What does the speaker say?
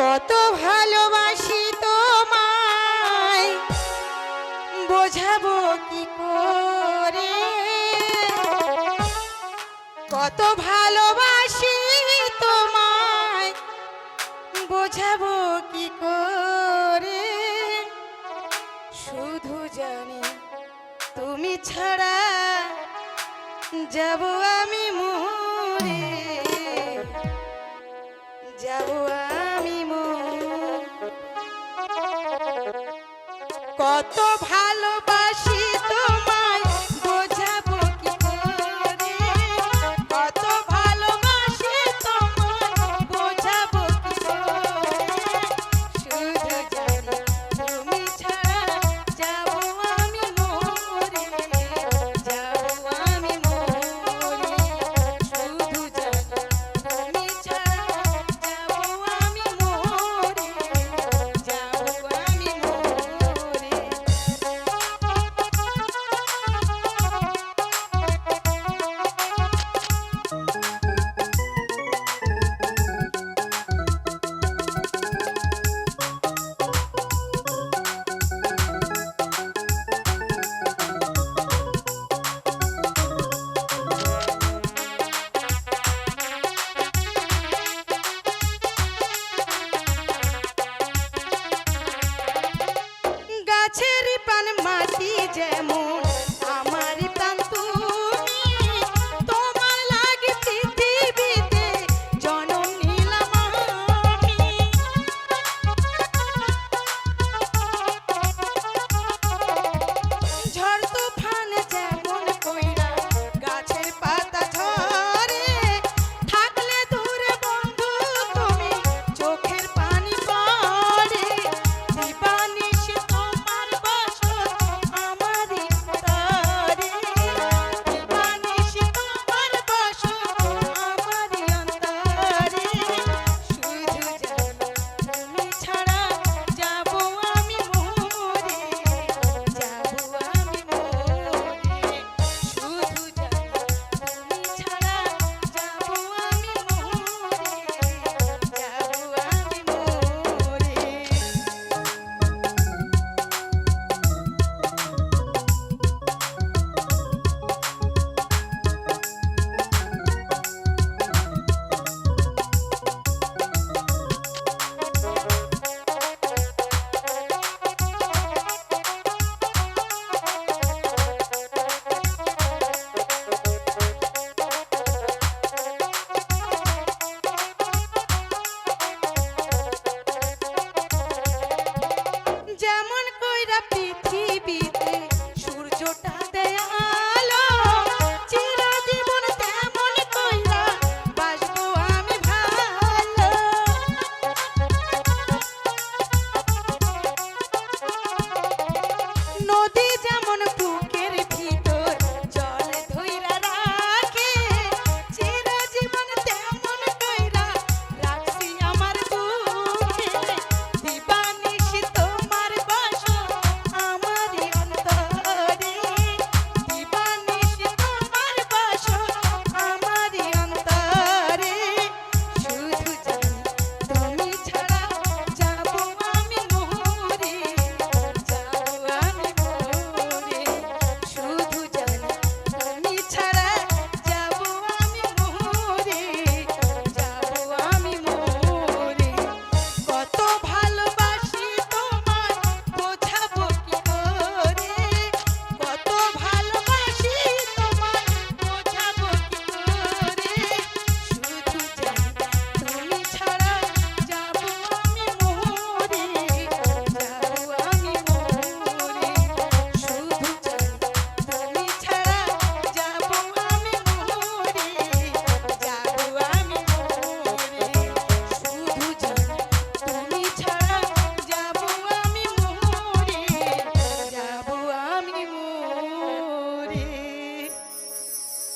কত ভালোবাসি তোমায়। বোঝাবো কি করে? কত ভালোবাসি তোমায়। বোঝাবো কি করে? শুধু জানি তুমি ছাড়া যাব আমি কত ভালোবাসি। কইরা পিঠি